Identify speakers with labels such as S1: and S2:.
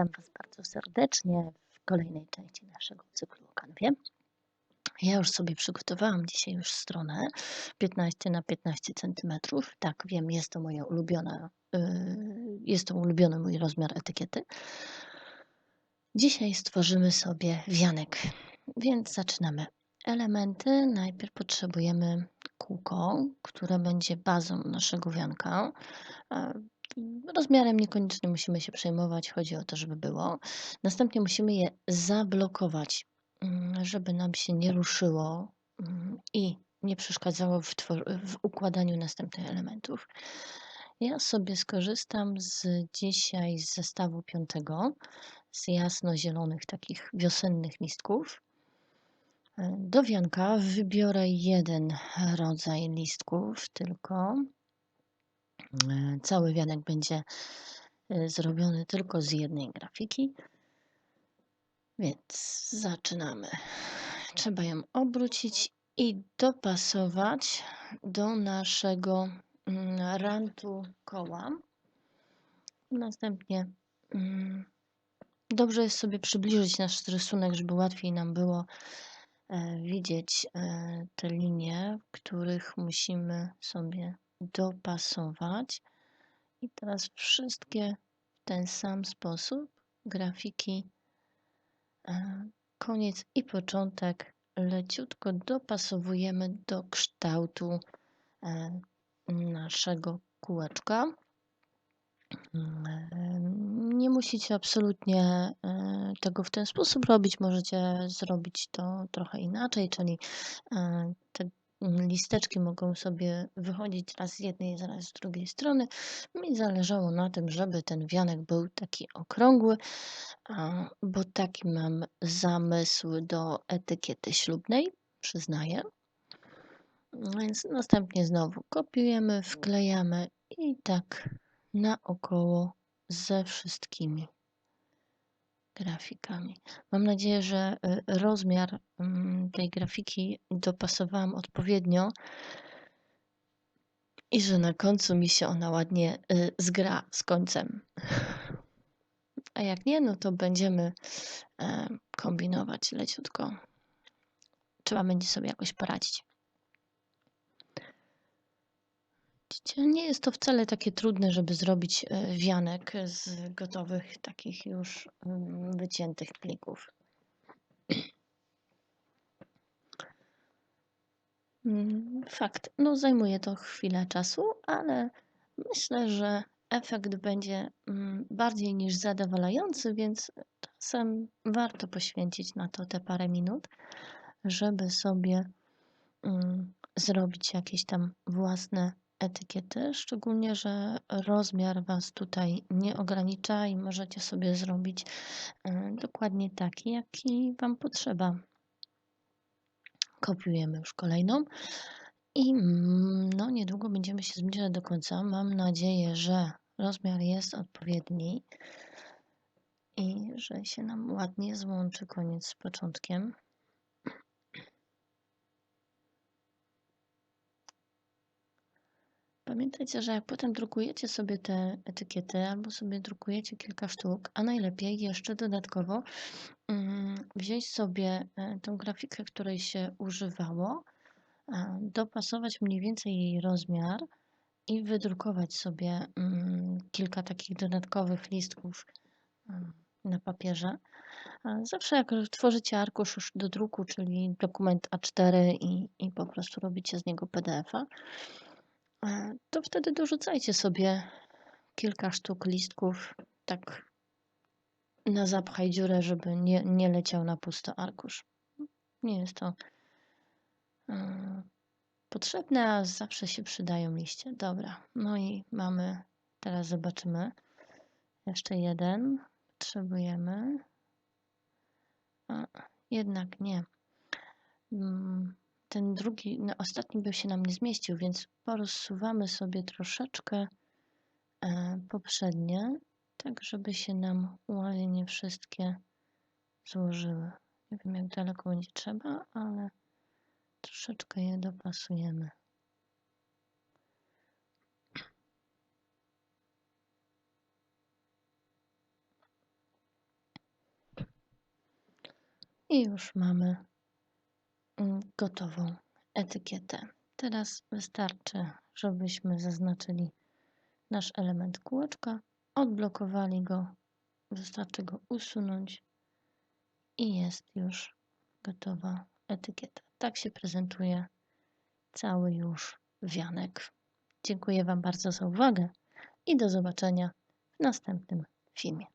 S1: Witam Was bardzo serdecznie w kolejnej części naszego cyklu kanwie. Ja już sobie przygotowałam dzisiaj już stronę 15 na 15 cm. Tak, wiem, jest to moja ulubiona, yy, jest to ulubiony mój rozmiar etykiety. Dzisiaj stworzymy sobie wianek, więc zaczynamy. Elementy najpierw potrzebujemy kółko, które będzie bazą naszego wianka. Rozmiarem niekoniecznie musimy się przejmować, chodzi o to, żeby było. Następnie musimy je zablokować, mm, żeby nam się nie ruszyło mm, i nie przeszkadzało w, w układaniu następnych elementów. Ja sobie skorzystam z dzisiaj z zestawu piątego, z jasno-zielonych takich wiosennych listków. Do wianka wybiorę jeden rodzaj listków tylko E, cały wianek będzie e, zrobiony tylko z jednej grafiki. Więc zaczynamy. Trzeba ją obrócić i dopasować do naszego mm, rantu koła. Następnie mm, dobrze jest sobie przybliżyć nasz rysunek, żeby łatwiej nam było e, widzieć te linie, w których musimy sobie dopasować. I teraz wszystkie w ten sam sposób grafiki e, koniec i początek leciutko dopasowujemy do kształtu e, naszego kółeczka. E, nie musicie absolutnie tego w ten sposób robić, możecie zrobić to trochę inaczej, czyli te listeczki mogą sobie wychodzić raz z jednej, raz z drugiej strony. Mi zależało na tym, żeby ten wianek był taki okrągły, bo taki mam zamysł do etykiety ślubnej, przyznaję. Więc następnie znowu kopiujemy, wklejamy i tak naokoło ze wszystkimi grafikami. Mam nadzieję, że y, rozmiar mm, tej grafiki dopasowałam odpowiednio i że na końcu mi się ona ładnie y, zgra z końcem. A jak nie, no to będziemy e, kombinować leciutko. Trzeba będzie sobie jakoś poradzić. Nie jest to wcale takie trudne, żeby zrobić e, wianek z gotowych, takich już mm, wyciętych plików. Mm, fakt, no zajmuje to chwilę czasu, ale myślę, że efekt będzie mm, bardziej niż zadowalający, więc czasem warto poświęcić na to te parę minut, żeby sobie zrobić jakieś tam własne etykiety, szczególnie, że rozmiar Was tutaj nie ogranicza i możecie sobie zrobić e, dokładnie taki, jaki Wam potrzeba. Kopiujemy już kolejną i mm, no, niedługo będziemy się zbliżać do końca. Mam nadzieję, że rozmiar jest odpowiedni i że się nam ładnie złączy koniec z początkiem. Pamiętajcie, że jak potem drukujecie sobie te etykiety albo sobie drukujecie kilka sztuk, a najlepiej jeszcze dodatkowo mm, wziąć sobie e, tą grafikę, której się używało, dopasować mniej więcej jej rozmiar i wydrukować sobie mm, kilka takich dodatkowych listków mm, na papierze. Zawsze jak tworzycie arkusz już do druku, czyli dokument A4 i, i po prostu robicie z niego PDF-a, to wtedy dorzucajcie sobie kilka sztuk listków, tak na zapchaj dziurę, żeby nie, nie leciał na pusto arkusz. Nie jest to e, potrzebne, a zawsze się przydają liście. Dobra, no i mamy, teraz zobaczymy, jeszcze jeden potrzebujemy. A, jednak nie. Mm, ten drugi, no ostatni by się nam nie zmieścił, więc porozsuwamy sobie troszeczkę e, poprzednie, tak żeby się nam ładnie wszystkie złożyły. Nie wiem jak daleko będzie trzeba, ale troszeczkę je dopasujemy. I już mamy gotową etykietę. Teraz wystarczy, żebyśmy zaznaczyli nasz element kółeczka, odblokowali go, wystarczy go usunąć i jest już gotowa etykieta. Tak się prezentuje cały już wianek. Dziękuję Wam bardzo za uwagę i do zobaczenia w następnym filmie.